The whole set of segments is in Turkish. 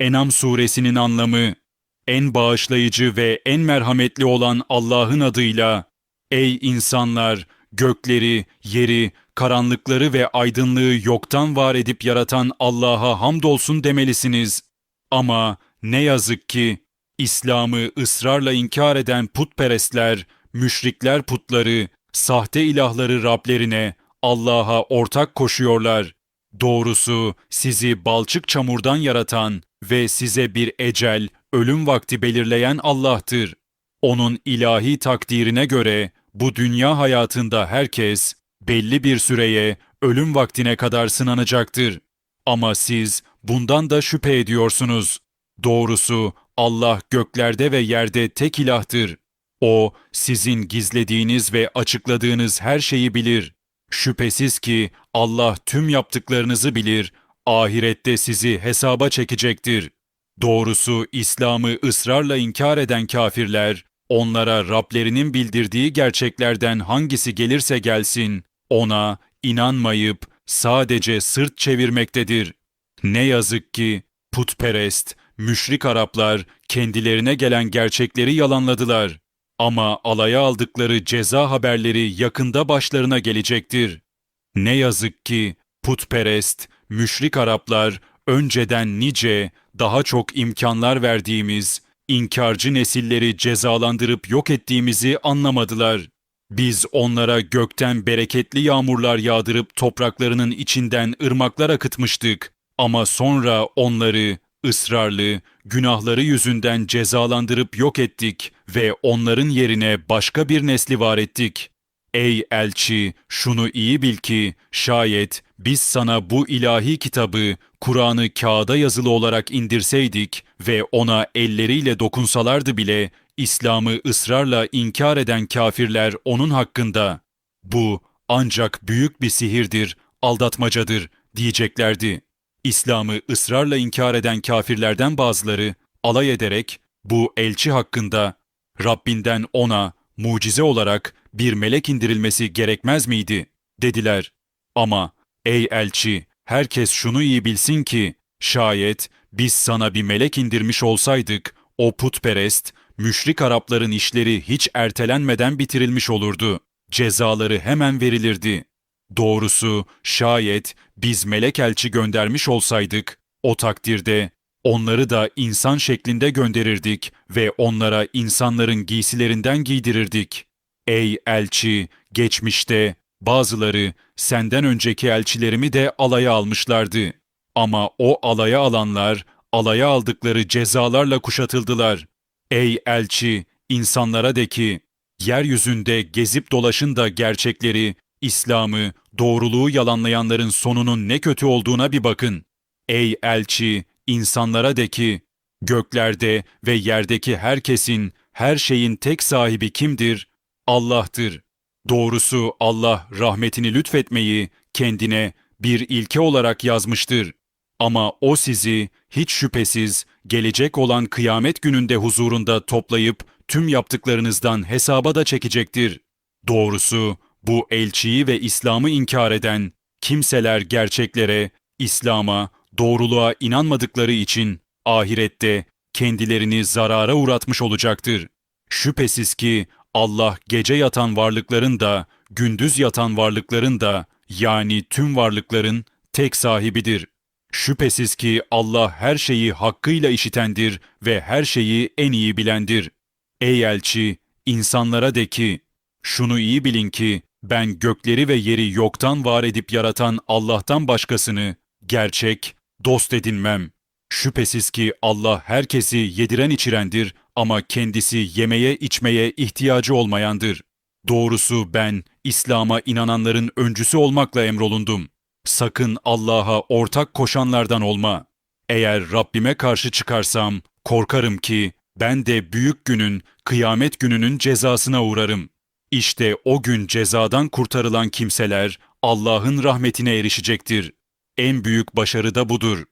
Enam suresinin anlamı en bağışlayıcı ve en merhametli olan Allah'ın adıyla Ey insanlar gökleri, yeri, karanlıkları ve aydınlığı yoktan var edip yaratan Allah'a hamdolsun demelisiniz. Ama ne yazık ki İslam'ı ısrarla inkar eden putperestler, müşrikler putları, sahte ilahları Rablerine, Allah'a ortak koşuyorlar. Doğrusu sizi balçık çamurdan yaratan ve size bir ecel, ölüm vakti belirleyen Allah'tır. Onun ilahi takdirine göre bu dünya hayatında herkes belli bir süreye, ölüm vaktine kadar sınanacaktır. Ama siz bundan da şüphe ediyorsunuz. Doğrusu Allah göklerde ve yerde tek ilahtır. O sizin gizlediğiniz ve açıkladığınız her şeyi bilir. Şüphesiz ki Allah tüm yaptıklarınızı bilir, ahirette sizi hesaba çekecektir. Doğrusu İslam'ı ısrarla inkar eden kafirler, onlara Rablerinin bildirdiği gerçeklerden hangisi gelirse gelsin, ona inanmayıp sadece sırt çevirmektedir. Ne yazık ki putperest, müşrik Araplar kendilerine gelen gerçekleri yalanladılar. Ama alaya aldıkları ceza haberleri yakında başlarına gelecektir. Ne yazık ki putperest, müşrik Araplar önceden nice, daha çok imkanlar verdiğimiz, inkarcı nesilleri cezalandırıp yok ettiğimizi anlamadılar. Biz onlara gökten bereketli yağmurlar yağdırıp topraklarının içinden ırmaklar akıtmıştık. Ama sonra onları ısrarlı, günahları yüzünden cezalandırıp yok ettik ve onların yerine başka bir nesli var ettik. Ey elçi, şunu iyi bil ki şayet biz sana bu ilahi kitabı, Kur'an'ı kağıda yazılı olarak indirseydik ve ona elleriyle dokunsalardı bile İslam'ı ısrarla inkar eden kafirler onun hakkında bu ancak büyük bir sihirdir, aldatmacadır diyeceklerdi. İslam'ı ısrarla inkar eden kafirlerden bazıları alay ederek bu elçi hakkında Rabbinden ona mucize olarak bir melek indirilmesi gerekmez miydi dediler. Ama ey elçi herkes şunu iyi bilsin ki şayet biz sana bir melek indirmiş olsaydık o putperest müşrik Arapların işleri hiç ertelenmeden bitirilmiş olurdu. Cezaları hemen verilirdi. Doğrusu şayet biz melek elçi göndermiş olsaydık, o takdirde onları da insan şeklinde gönderirdik ve onlara insanların giysilerinden giydirirdik. Ey elçi, geçmişte bazıları senden önceki elçilerimi de alaya almışlardı. Ama o alaya alanlar, alaya aldıkları cezalarla kuşatıldılar. Ey elçi, insanlara de ki, yeryüzünde gezip dolaşın da gerçekleri, İslam'ı, doğruluğu yalanlayanların sonunun ne kötü olduğuna bir bakın. Ey elçi, insanlara de ki, göklerde ve yerdeki herkesin, her şeyin tek sahibi kimdir? Allah'tır. Doğrusu Allah rahmetini lütfetmeyi kendine bir ilke olarak yazmıştır. Ama o sizi hiç şüphesiz gelecek olan kıyamet gününde huzurunda toplayıp tüm yaptıklarınızdan hesaba da çekecektir. Doğrusu bu elçiyi ve İslam'ı inkar eden kimseler gerçeklere, İslam'a, doğruluğa inanmadıkları için ahirette kendilerini zarara uğratmış olacaktır. Şüphesiz ki Allah gece yatan varlıkların da, gündüz yatan varlıkların da, yani tüm varlıkların tek sahibidir. Şüphesiz ki Allah her şeyi hakkıyla işitendir ve her şeyi en iyi bilendir. Ey elçi, insanlara de ki, şunu iyi bilin ki ben gökleri ve yeri yoktan var edip yaratan Allah'tan başkasını gerçek, dost edinmem. Şüphesiz ki Allah herkesi yediren içirendir ama kendisi yemeye içmeye ihtiyacı olmayandır. Doğrusu ben İslam'a inananların öncüsü olmakla emrolundum. Sakın Allah'a ortak koşanlardan olma. Eğer Rabbime karşı çıkarsam korkarım ki ben de büyük günün, kıyamet gününün cezasına uğrarım. İşte o gün cezadan kurtarılan kimseler Allah'ın rahmetine erişecektir. En büyük başarı da budur.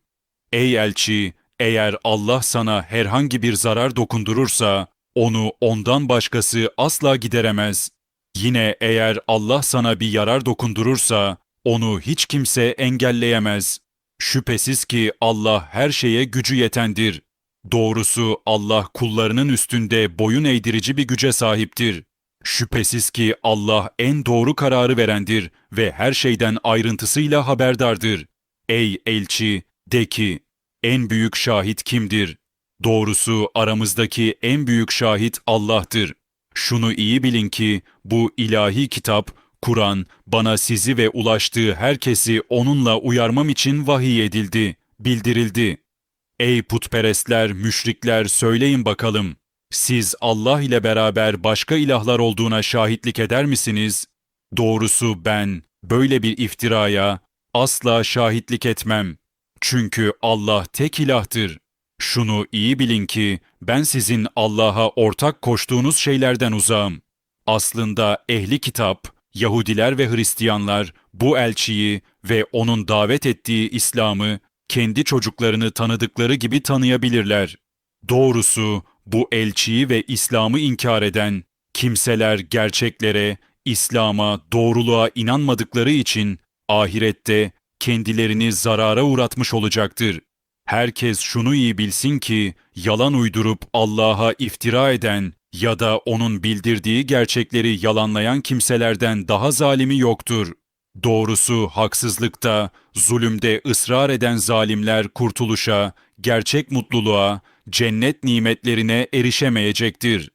Ey elçi, eğer Allah sana herhangi bir zarar dokundurursa, onu ondan başkası asla gideremez. Yine eğer Allah sana bir yarar dokundurursa, onu hiç kimse engelleyemez. Şüphesiz ki Allah her şeye gücü yetendir. Doğrusu Allah kullarının üstünde boyun eğdirici bir güce sahiptir. Şüphesiz ki Allah en doğru kararı verendir ve her şeyden ayrıntısıyla haberdardır. Ey elçi, de ki, en büyük şahit kimdir? Doğrusu aramızdaki en büyük şahit Allah'tır. Şunu iyi bilin ki bu ilahi kitap, Kur'an, bana sizi ve ulaştığı herkesi onunla uyarmam için vahiy edildi, bildirildi. Ey putperestler, müşrikler söyleyin bakalım. Siz Allah ile beraber başka ilahlar olduğuna şahitlik eder misiniz? Doğrusu ben böyle bir iftiraya asla şahitlik etmem. Çünkü Allah tek ilahtır. Şunu iyi bilin ki ben sizin Allah'a ortak koştuğunuz şeylerden uzağım. Aslında ehli kitap, Yahudiler ve Hristiyanlar bu elçiyi ve onun davet ettiği İslam'ı kendi çocuklarını tanıdıkları gibi tanıyabilirler. Doğrusu bu elçiyi ve İslam'ı inkar eden kimseler gerçeklere, İslam'a, doğruluğa inanmadıkları için ahirette kendilerini zarara uğratmış olacaktır. Herkes şunu iyi bilsin ki yalan uydurup Allah'a iftira eden ya da onun bildirdiği gerçekleri yalanlayan kimselerden daha zalimi yoktur. Doğrusu haksızlıkta, zulümde ısrar eden zalimler kurtuluşa, gerçek mutluluğa, cennet nimetlerine erişemeyecektir.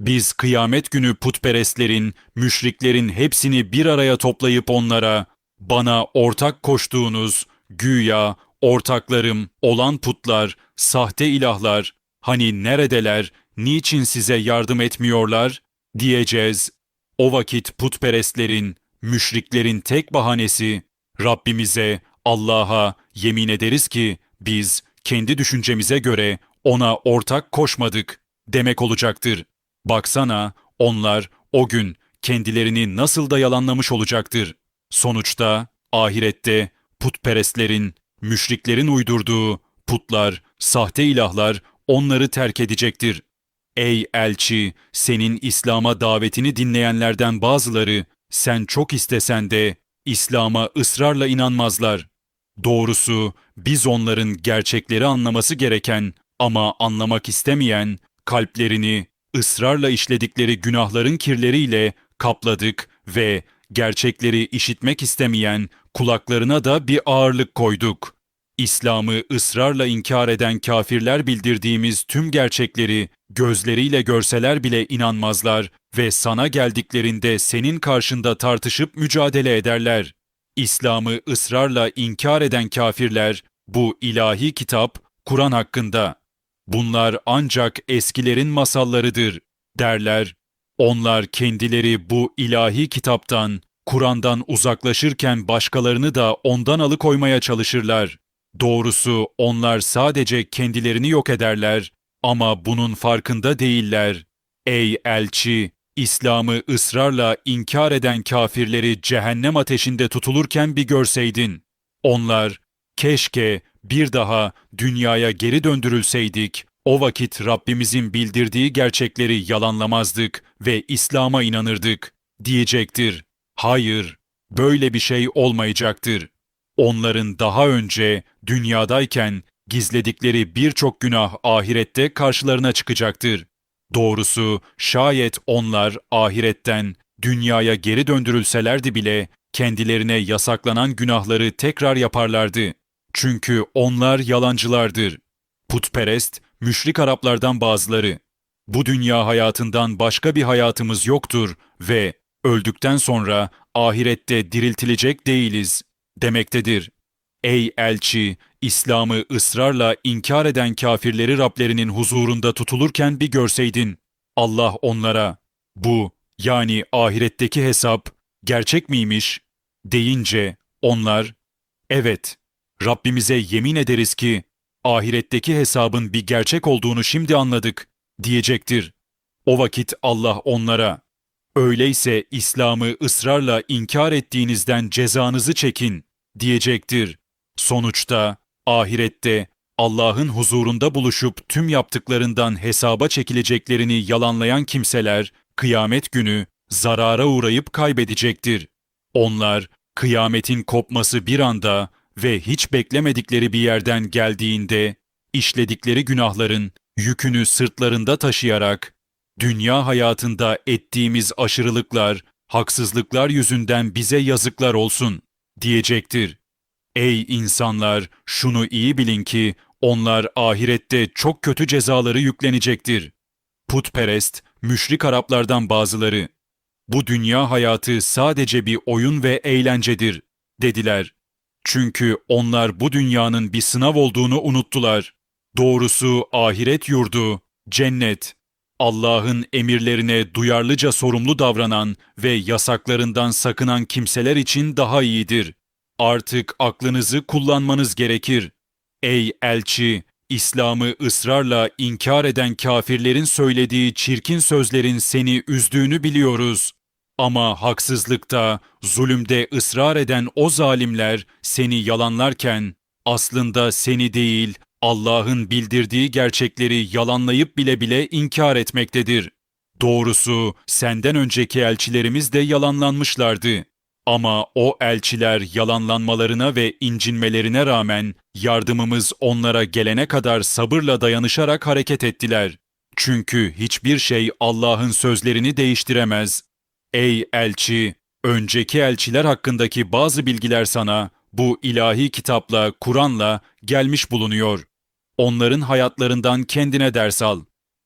Biz kıyamet günü putperestlerin, müşriklerin hepsini bir araya toplayıp onlara, bana ortak koştuğunuz, güya ortaklarım olan putlar, sahte ilahlar, hani neredeler, niçin size yardım etmiyorlar, diyeceğiz. O vakit putperestlerin, müşriklerin tek bahanesi, Rabbimize, Allah'a yemin ederiz ki biz kendi düşüncemize göre ona ortak koşmadık demek olacaktır. Baksana onlar o gün kendilerini nasıl da yalanlamış olacaktır. Sonuçta ahirette putperestlerin, müşriklerin uydurduğu putlar, sahte ilahlar onları terk edecektir. Ey elçi, senin İslam'a davetini dinleyenlerden bazıları sen çok istesen de İslam'a ısrarla inanmazlar. Doğrusu biz onların gerçekleri anlaması gereken ama anlamak istemeyen kalplerini ısrarla işledikleri günahların kirleriyle kapladık ve gerçekleri işitmek istemeyen kulaklarına da bir ağırlık koyduk. İslam'ı ısrarla inkar eden kafirler bildirdiğimiz tüm gerçekleri gözleriyle görseler bile inanmazlar ve sana geldiklerinde senin karşında tartışıp mücadele ederler. İslam'ı ısrarla inkar eden kafirler bu ilahi kitap Kur'an hakkında bunlar ancak eskilerin masallarıdır derler. Onlar kendileri bu ilahi kitaptan, Kur'an'dan uzaklaşırken başkalarını da ondan alıkoymaya çalışırlar. Doğrusu onlar sadece kendilerini yok ederler ama bunun farkında değiller. Ey elçi! İslam'ı ısrarla inkar eden kafirleri cehennem ateşinde tutulurken bir görseydin. Onlar, keşke bir daha dünyaya geri döndürülseydik, o vakit Rabbimizin bildirdiği gerçekleri yalanlamazdık ve İslam'a inanırdık, diyecektir. Hayır, böyle bir şey olmayacaktır. Onların daha önce dünyadayken gizledikleri birçok günah ahirette karşılarına çıkacaktır. Doğrusu şayet onlar ahiretten dünyaya geri döndürülselerdi bile kendilerine yasaklanan günahları tekrar yaparlardı. Çünkü onlar yalancılardır. Putperest, müşrik Araplardan bazıları. Bu dünya hayatından başka bir hayatımız yoktur ve öldükten sonra ahirette diriltilecek değiliz demektedir. Ey elçi, İslam'ı ısrarla inkar eden kafirleri Rablerinin huzurunda tutulurken bir görseydin. Allah onlara, bu yani ahiretteki hesap gerçek miymiş deyince onlar, evet Rabbimize yemin ederiz ki ahiretteki hesabın bir gerçek olduğunu şimdi anladık diyecektir. O vakit Allah onlara, öyleyse İslam'ı ısrarla inkar ettiğinizden cezanızı çekin diyecektir. Sonuçta ahirette Allah'ın huzurunda buluşup tüm yaptıklarından hesaba çekileceklerini yalanlayan kimseler kıyamet günü zarara uğrayıp kaybedecektir. Onlar kıyametin kopması bir anda ve hiç beklemedikleri bir yerden geldiğinde işledikleri günahların yükünü sırtlarında taşıyarak dünya hayatında ettiğimiz aşırılıklar, haksızlıklar yüzünden bize yazıklar olsun diyecektir. Ey insanlar, şunu iyi bilin ki onlar ahirette çok kötü cezaları yüklenecektir. Putperest, müşrik Araplardan bazıları, bu dünya hayatı sadece bir oyun ve eğlencedir, dediler. Çünkü onlar bu dünyanın bir sınav olduğunu unuttular. Doğrusu ahiret yurdu, cennet, Allah'ın emirlerine duyarlıca sorumlu davranan ve yasaklarından sakınan kimseler için daha iyidir. Artık aklınızı kullanmanız gerekir. Ey elçi, İslam'ı ısrarla inkar eden kafirlerin söylediği çirkin sözlerin seni üzdüğünü biliyoruz. Ama haksızlıkta, zulümde ısrar eden o zalimler seni yalanlarken aslında seni değil, Allah'ın bildirdiği gerçekleri yalanlayıp bile bile inkar etmektedir. Doğrusu senden önceki elçilerimiz de yalanlanmışlardı. Ama o elçiler yalanlanmalarına ve incinmelerine rağmen yardımımız onlara gelene kadar sabırla dayanışarak hareket ettiler. Çünkü hiçbir şey Allah'ın sözlerini değiştiremez. Ey elçi, önceki elçiler hakkındaki bazı bilgiler sana bu ilahi kitapla, Kur'an'la gelmiş bulunuyor. Onların hayatlarından kendine ders al.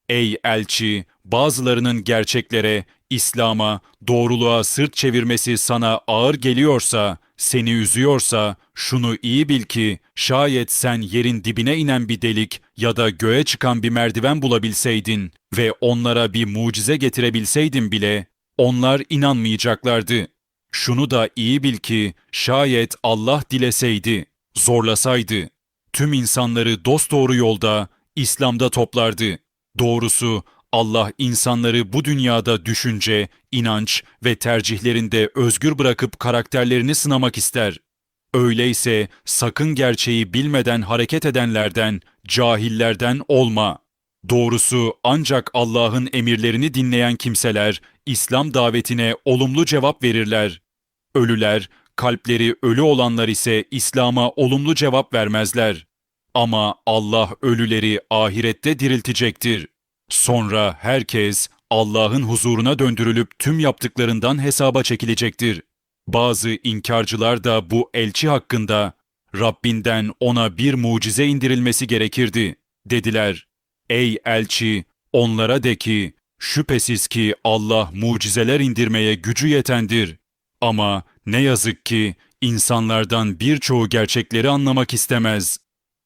Ey elçi, bazılarının gerçeklere, İslam'a, doğruluğa sırt çevirmesi sana ağır geliyorsa, seni üzüyorsa, şunu iyi bil ki şayet sen yerin dibine inen bir delik ya da göğe çıkan bir merdiven bulabilseydin ve onlara bir mucize getirebilseydin bile, onlar inanmayacaklardı. Şunu da iyi bil ki şayet Allah dileseydi, zorlasaydı, tüm insanları dosdoğru yolda, İslam'da toplardı. Doğrusu Allah insanları bu dünyada düşünce, inanç ve tercihlerinde özgür bırakıp karakterlerini sınamak ister. Öyleyse sakın gerçeği bilmeden hareket edenlerden, cahillerden olma. Doğrusu ancak Allah'ın emirlerini dinleyen kimseler İslam davetine olumlu cevap verirler. Ölüler, kalpleri ölü olanlar ise İslam'a olumlu cevap vermezler. Ama Allah ölüleri ahirette diriltecektir. Sonra herkes Allah'ın huzuruna döndürülüp tüm yaptıklarından hesaba çekilecektir. Bazı inkarcılar da bu elçi hakkında Rabbinden ona bir mucize indirilmesi gerekirdi dediler. Ey elçi onlara de ki şüphesiz ki Allah mucizeler indirmeye gücü yetendir. Ama ne yazık ki insanlardan birçoğu gerçekleri anlamak istemez.